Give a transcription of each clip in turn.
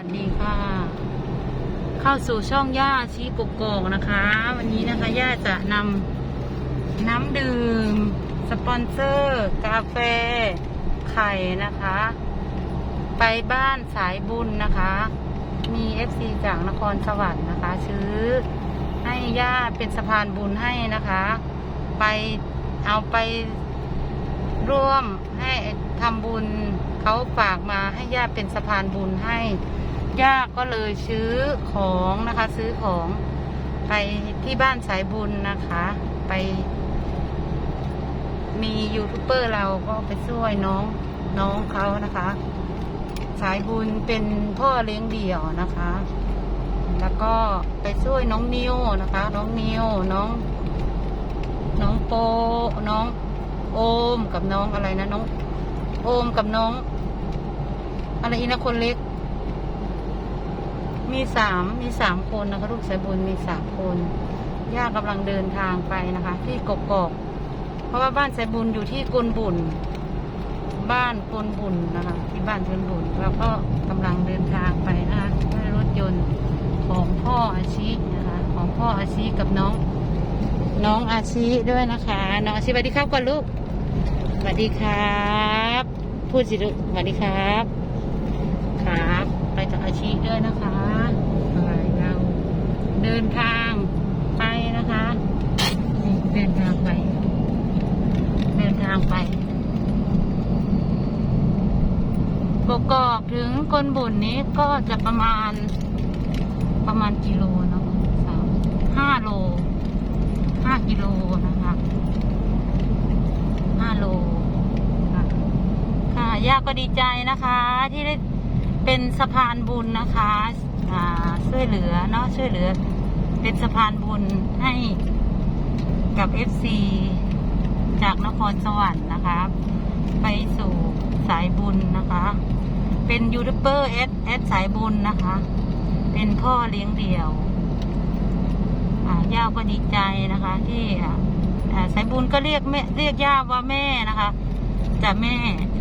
วัสดีค่ะ เข้าสู่ช่องย่าชี้กกอกนะคะ วันนี้นะคะย่าจะนำน้ำดื่ม สปอนเซอร์ กาแฟ ไข่นะคะ ไปบ้านสายบุญนะคะ มีเอฟซีจากนครสวรรค์นะคะซื้อให้ย่าเป็นสะพานบุญให้นะคะ ไปเอาไปร่วมให้ทำบุญเขาฝากมาให้ย่าเป็นสะพานบุญให้ ยากก็เลยซื้อของนะคะ ซื้อของไปที่บ้านสายบุญนะคะ ไป มียูทูบเบอร์เราก็ไปช่วยน้องน้องเขานะคะ สายบุญเป็นพ่อเลี้ยงเดี่ยวนะคะ แล้วก็ไปช่วยน้องนิวนะคะ น้องนิวน้อง น้องโปน้องโอมกับน้องอะไรนะน้อง โอมกับน้อง อะไรอีนะคนเล็ก มีสามมีสามคนนะคะลูกสายบุญมีสามคนย่ากำลังเดินทางไปนะคะ ที่กกอกเพราะว่าบ้านสายบุญอยู่ที่กลบุญ บ้านกลบุญนะคะ ที่บ้านกลบุญเราก็กำลังเดินทางไปนะคะด้วยรถยนต์ของพ่ออาชินะคะ ของพ่ออาชิกับน้อง น้องอาชิด้วยนะคะ น้องอาชิสวัสดีครับก่อนลูกสวัสดีครับ พูดสิลูกสวัสดีครับ ไปกับอาชีด้วยนะคะไปเราเดินทางไปนะคะเดินทางไป เดินทางไปกกอกถึงกลบุญนี้ก็จะประมาณประมาณกิโลเนาะสามห้าโลห้ากิโลนะคะห้าโลค่ะค่ะย่าก็ดีใจนะคะที่ได้ เป็นสะพานบุญนะคะอ่าช่วยเหลือเนาะช่วยเหลือ เป็นสะพานบุญให้กับเอฟซีจากนครสวรรค์นะคะ ไปสู่สายบุญนะคะ เป็นยูทูบเบอร์เอสเอสสายบุญนะคะ เป็นพ่อเลี้ยงเดี่ยวอ่าย่าก็ดีใจนะคะ ที่อ่าสายบุญก็เรียกแม่เรียกย่าว่าแม่นะคะจะแม่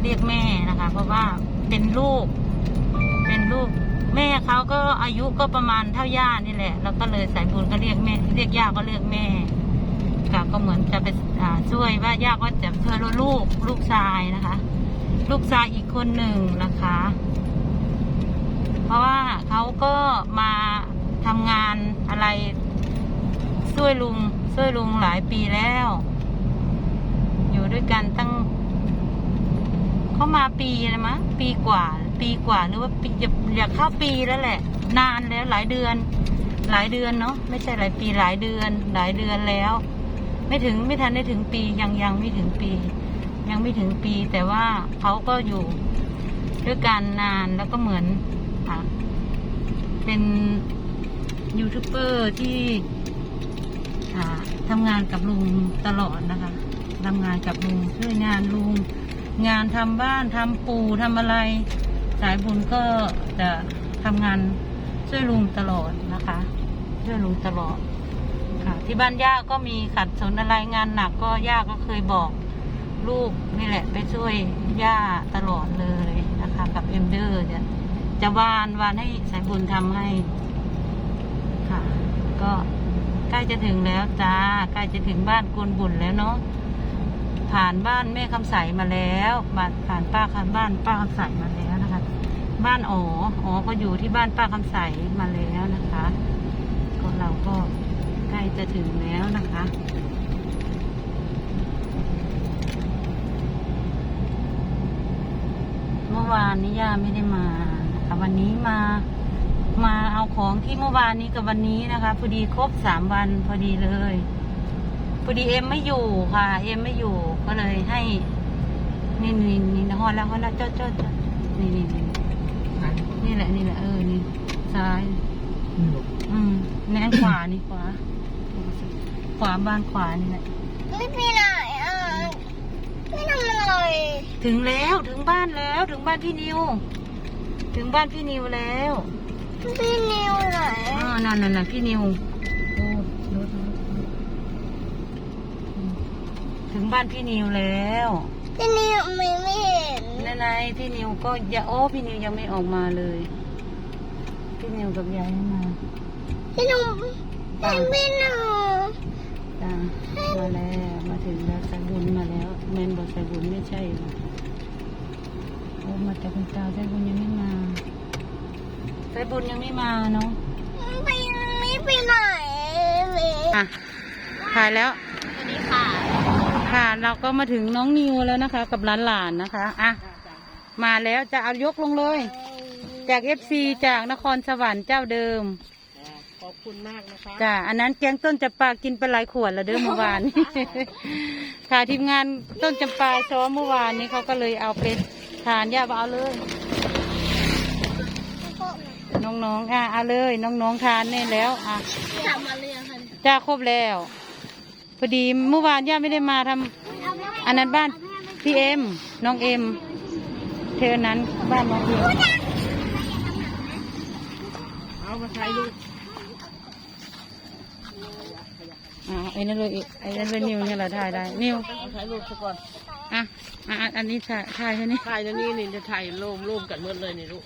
เรียกแม่นะคะ เพราะว่าเป็นลูก เป็นลูกแม่เขาก็อายุก็ประมาณเท่าย่านี่แหละ แล้วก็เลยสายบุญก็เรียกแม่ เรียกย่าก็เรียกแม่ค่ะก็เหมือนจะไปช่วยว่าย่าก็จะช่วยลูกลูกชายนะคะ ลูกชายอีกคนหนึ่งนะคะ เพราะว่าเขาก็มาทำงานอะไรช่วยลุงช่วยลุงหลายปีแล้ว อยู่ด้วยกันตั้งเขามาปีนะมะปีกว่า ปีกว่าหรือว่าปีจะอยากเข้าปีแล้วแหละ นานแล้วหลายเดือน หลายเดือนเนาะไม่ใช่หลายปีหลายเดือน หลายเดือนแล้ว ไม่ถึงไม่ทันได้ถึงปียังยังไม่ถึงปี ยังไม่ถึงปีแต่ว่าเขาก็อยู่ด้วยกันนานแล้วก็เหมือนอเป็นยูทูบเบอร์ที่ทำงานกับลุงตลอดนะคะทำงานกับลุงช่วยงานลุงงานทำบ้านทำปูทำอะไร สายบุญก็จะทำงานช่วยลุงตลอดนะคะ ช่วยลุงตลอดค่ะ ที่บ้านย่าก็มีขัดสนอะไรงานหนักก็ย่าก็เคยบอกลูกนี่แหละ ไปช่วยย่าตลอดเลยนะคะ กับเอ็มเดอร์จะจะวานวานให้สายบุญทำให้ค่ะ ก็ใกล้จะถึงแล้วจ้าใกล้จะถึงบ้านกวนบุญแล้วเนาะผ่านบ้านแม่คำใสมาแล้วผ่านป้าคำบ้านป้าคำใสมาแล้ว บ้านอ๋ออ๋อก็อยู่ที่บ้านป้าคำใสมาแล้วนะคะก็เราก็ใกล้จะถึงแล้วนะคะเมื่อวานนี้ย่าไม่ได้มานะคะวันนี้มามาเอาของที่เมื่อวานนี้กับวันนี้นะคะพอดีครบสามวันพอดีเลยพอดีเอ็มไม่อยู่ค่ะ เอ็มไม่อยู่ก็เลยให้นี่นี่นี่ฮอแล้วฮอแล้วเจ้าเจ้าเจ้านี่นี่นี่ นี่แหละนี่แหละเออนี่ซ้ายอืมแนนขวานี่ขวา ขวาบ้านขวานี่แหละไม่ไปไหนอะไม่ทำอะไรถึงแล้วถึงบ้านแล้วถึงบ้านพี่นิว ถึงบ้านพี่นิวแล้วพี่นิวไหนอ๋อนั่นนั่นนั่นพี่นิวโอ้รถรถรถอืมถึงบ้านพี่นิวแล้ว พี่นิวไม่ไม่เห็น นั่นไงพี่นิวก็อย่าโอ้พี่นิวยังไม่ออกมาเลย พี่นิวกับยายให้มาพี่หนุ่มเป็นพี่หนุ่มจ้ามาแล้วมาถึงแล้วสายบุญมาแล้วแมนบอกสายบุญไม่ใช่หรอกโอ้มาแต่คุณตาสายบุญยังไม่มาสายบุญยังไม่มาเนาะไปไม่ไปไหนเลยอะถ่ายแล้วสวัสดีค่ะ ค่ะ เราก็มาถึงน้องนิวแล้วนะคะ กับหลานๆนะคะ อะ มาแล้วจะเอายกลงเลย จากเอฟซีจากนครสวรรค์เจ้าเดิมขอบคุณมากนะคะจ้ะอันนั้นแกงต้นจำปากินไปหลายขวดแล้วเด้อเมื่อวาน ค่ะทีมงานต้นจำปาซ้อมเมื่อวานนี้เขาก็เลยเอาไปทานย่าเอาเลย น้องๆอะเอาเลยน้องๆทานนี่แล้วอะทำมาเรียงค่ะจ้าครบแล้ว พอดีเมื่อวานย่าไม่ได้มาทำอันนั้นบ้านพี่เอ็มน้องเอ็ม เธอนั้นบ้านน้องเอ็มเอามาถ่ายรูปอ่าไอ้นั่นเลยไอ้นั่นเลยนิวเนี่ยแหละถ่ายได้นิวเอาถ่ายรูปซะก่อนอะอะอะอันนี้ถ่ายถ่ายแค่นี้ถ่ายแล้วนี่นี่จะถ่ายรูปรูปกันหมดเลยนี่ลูก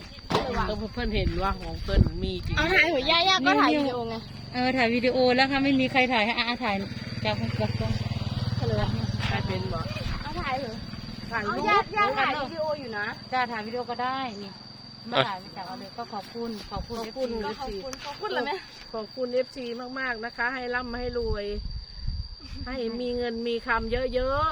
ต้องเพื่อนเห็นว่าของเพื่อนมีจริงเอาถ่ายหัวย่าย่าก็ถ่ายวิดีโอไงเออถ่ายวิดีโอแล้วค่ะไม่มีใครถ่ายให้อะอะถ่ายจากจากตรงถ่ายเป็นบ่เอาถ่ายเหรอ ถ่ายรูปย่าย่าถ่ายวิดีโออยู่นะจ้าถ่ายวิดีโอก็ได้นี่มาถ่ายมาจากเอาเลยก็ขอบคุณขอบคุณขอบคุณเอฟเอฟซีขอบคุณเลยไหมขอบคุณเอฟซีมากๆนะคะ ให้ร่ำให้รวย ให้มีเงินมีคำเยอะ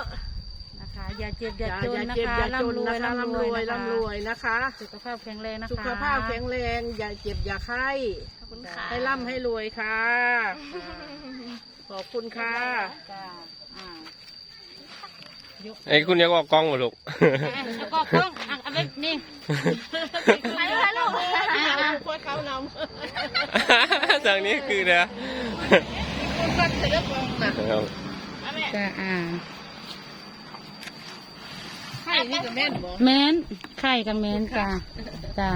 นะคะ อย่าเจ็บๆอย่าจนอย่านะเจ็บคะอย่าจนร่ำรวยนะคะร่ำร่ำรรววยยนะคะร่ำรวยนะคะ สุขภาพแข็งแรงนะคะสุขภาพแข็งแรงอย่าเจ็บอย่าไข้ขอบคุณค่ะให้ร่ำให้รวยค่ะ ขอบคุณค่ะจ้าอ่า ไอ้คุณอยากออกกล้องมาลูกแล้วก็กล้องอะเอาไปนี่ถ่ายรูปถ่ายรูปอะอะค่อยเข้านทางนี้คือนะำคุณก็เสือกองนะจ้าอ่าให้นี่กับแม่นบอกแมนไข่กับแมนจ้าจ้า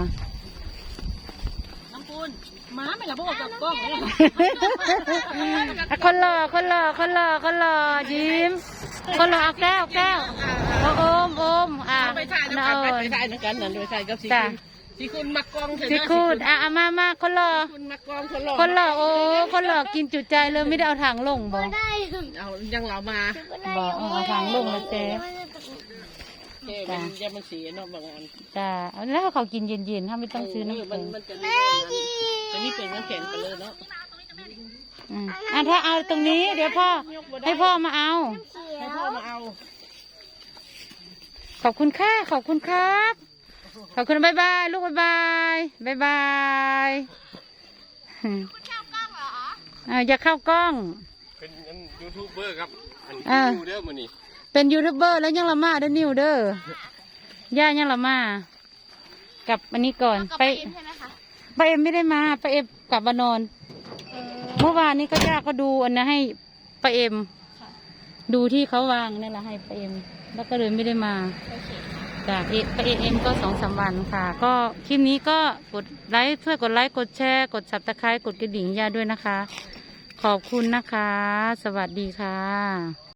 น้ำปูนม้าไม่ละพวกกับกล้องเลยอะคนหล่อคนหล่อคนหล่อคนหล่อยิ้ม คนหล่อเอาแก้วแก้วโอโอมโอมอะไปถ่ายนะเอากันไปถ่ายนะกันนั่นไปถ่ายกับสีจ้ะคุณสีคุณมักกล้องเถอะนะสิคูดอะอะมามาคนหล่อสีคุณมักกล้องคนหล่อคนหล่อโอ้คนหล่อกินจุใจเลยไม่ได้เอาถังลงบอกได้เอายังเรามาบอกเอาเอาถังลงมาเจ๊เจ๊มันจะมันสีเนาะบางอันจ้าแล้วเขากินเย็นๆถ้าไม่ต้องซื้อน้ำมัแข็นงมันจะไม่จะนี่เป็นน้ำแข็งไปเลยเนาะอืมอะถ้าเอาตรงนี้เดี๋ยวพ่อให้พ่อมาเอา ให้พ่อมาเอาขอบคุณค่ะ ขอบคุณครับ ขอบคุณบายบายลูกบายบายบายบายอ่าอย่าเข้ากล้อง เป็นยูทูบเบอร์ครับ อันอ่าดูเด้อมันนี่เป็นยูทูบเบอร์แล้วยังละมาเด้อนิวเด้อย่ายังละมากับอันนี้ก่อนไปใช่ไหมคะไปเอ็มไม่ได้มาไปเอ็มกลับมานอน เมื่อวานนี้ก็ย่าก็ดูอันนะให้ไปเอ็ม ดูที่เขาวางนี่แหละให้พระเอ็ม แล้วก็เลยไม่ได้มาจากเอไปเอ็มก็สองสามวันค่ะ ก็คลิปนี้ก็กดไลค์ช่วยกดไลค์กดแชร์ กดสับตะไคร้กดกระดิ่งย่าด้วยนะคะ ขอบคุณนะคะ สวัสดีค่ะ